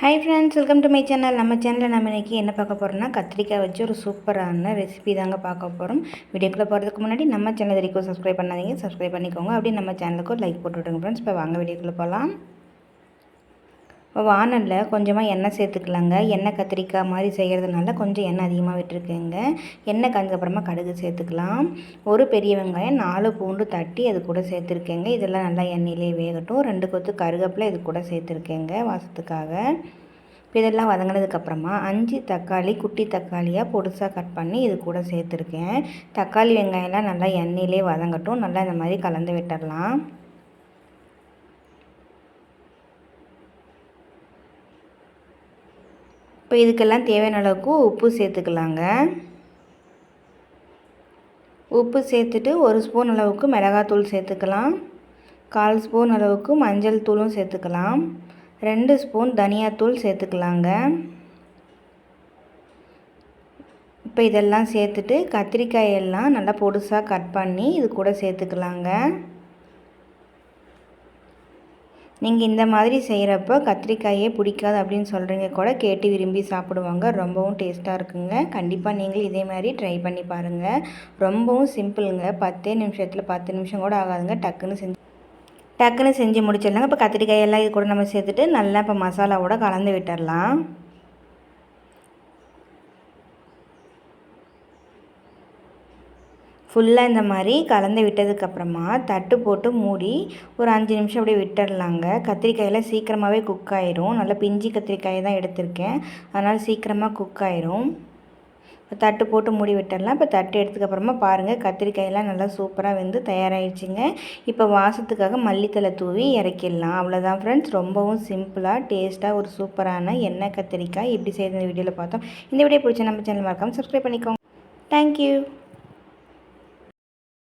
Hi friends welcome to my channel நம்ம சேனலில் நம்ம இன்றைக்கி என்ன பார்க்க போகிறோம்னா கத்திரிக்காய் வச்சு ஒரு சூப்பரான ரெசிபி தாங்க பார்க்க போகிறோம் வீடியோக்குள்ளே போகிறதுக்கு முன்னாடி நம்ம சேனல் வரைக்கும் சப்ஸ்கிரைப் பண்ணாதீங்க. சப்ஸ்கிரைப் பண்ணிக்கோங்க. அப்படியே நம்ம சேனலுக்கு ஒரு லைக் போட்டு விடுங்க ஃப்ரெண்ட்ஸ் இப்போ வாங்க வீடியோக்குள்ளே போகலாம் வானலில் கொஞ்சமாக எண்ணெய் சேர்த்துக்கலாங்க. எண்ணெய் கத்திரிக்காய் மாதிரி செய்கிறதுனால கொஞ்சம் எண்ணெய் அதிகமாக விட்டுருக்கேங்க. எண்ணெய் காஞ்சதுக்கப்புறமா கடுகு சேர்த்துக்கலாம். ஒரு பெரிய வெங்காயம் நாலு பூண்டு தட்டி அது கூட சேர்த்துருக்கேங்க. இதெல்லாம் நல்லா எண்ணெயிலே வேகட்டும். ரெண்டு கொத்து கருகப்பில் இது கூட சேர்த்துருக்கேங்க வாசத்துக்காக. இப்போ இதெல்லாம் வதங்கினதுக்கப்புறமா அஞ்சு தக்காளி குட்டி தக்காளியாக பொடுசாக கட் பண்ணி இது கூட சேர்த்துருக்கேன். தக்காளி வெங்காயம்லாம் நல்லா எண்ணெயிலே வதங்கட்டும். நல்லா இந்த மாதிரி கலந்து விட்டுடலாம் இப்போ இதுக்கெல்லாம் தேவையான அளவுக்கு உப்பு சேர்த்துக்கலாங்க. உப்பு சேர்த்துட்டு ஒரு ஸ்பூன் அளவுக்கு மிளகாத்தூள் சேர்த்துக்கலாம். கால் ஸ்பூன் அளவுக்கு மஞ்சள் தூளும் சேர்த்துக்கலாம். ரெண்டு ஸ்பூன் தனியாத்தூள் சேர்த்துக்கலாங்க. இப்போ இதெல்லாம் சேர்த்துட்டு கத்திரிக்காயெல்லாம் நல்லா பொடுசாக கட் பண்ணி இது கூட சேர்த்துக்கலாங்க. நீங்கள் இந்த மாதிரி செய்கிறப்போ கத்திரிக்காயே பிடிக்காது அப்படின்னு சொல்கிறீங்க கூட கேட்டு விரும்பி சாப்பிடுவாங்க. ரொம்பவும் டேஸ்ட்டாக இருக்குங்க. கண்டிப்பாக நீங்களும் இதே மாதிரி ட்ரை பண்ணி பாருங்கள் ரொம்பவும் சிம்பிளுங்க. பத்தே நிமிஷத்தில் பத்து நிமிஷம் கூட ஆகாதுங்க. டக்குன்னு செஞ்சு டக்குன்னு செஞ்சு முடிச்சிடலாங்க. இப்போ கத்திரிக்காயெல்லாம் இது கூட நம்ம சேர்த்துட்டு நல்லா இப்போ மசாலாவோட கலந்து விட்டுடலாம். ஃபுல்லாக இந்த மாதிரி கலந்து விட்டதுக்கப்புறமா தட்டு போட்டு மூடி ஒரு அஞ்சு நிமிஷம் அப்படியே விட்டுடலாங்க கத்திரிக்காயெல்லாம் சீக்கிரமாகவே குக் ஆயிரும். நல்லா பிஞ்சி கத்திரிக்காய் தான் எடுத்திருக்கேன். அதனால் சீக்கிரமாக குக் ஆயிரும். இப்போ தட்டு போட்டு மூடி விட்டுடலாம் இப்போ தட்டு எடுத்துக்கப்புறமா பாருங்கள் கத்திரிக்காயெல்லாம் நல்லா சூப்பராக வெந்து தயாராகிடுச்சிங்க இப்போ வாசத்துக்காக மல்லித்தலை தூவி இறக்கிடலாம். அவ்வளோதான் ஃப்ரெண்ட்ஸ் ரொம்பவும் சிம்பிளாக டேஸ்ட்டாக ஒரு சூப்பரான எண்ணெய் கத்திரிக்காய். எப்படி செய்த இந்த வீடியோவில் பார்த்தோம். இந்த வீடியோ பிடிச்ச நம்ம சேனல் மறக்காமல் சப்ஸ்கிரைப் பண்ணிக்கோங்க. தேங்க்யூ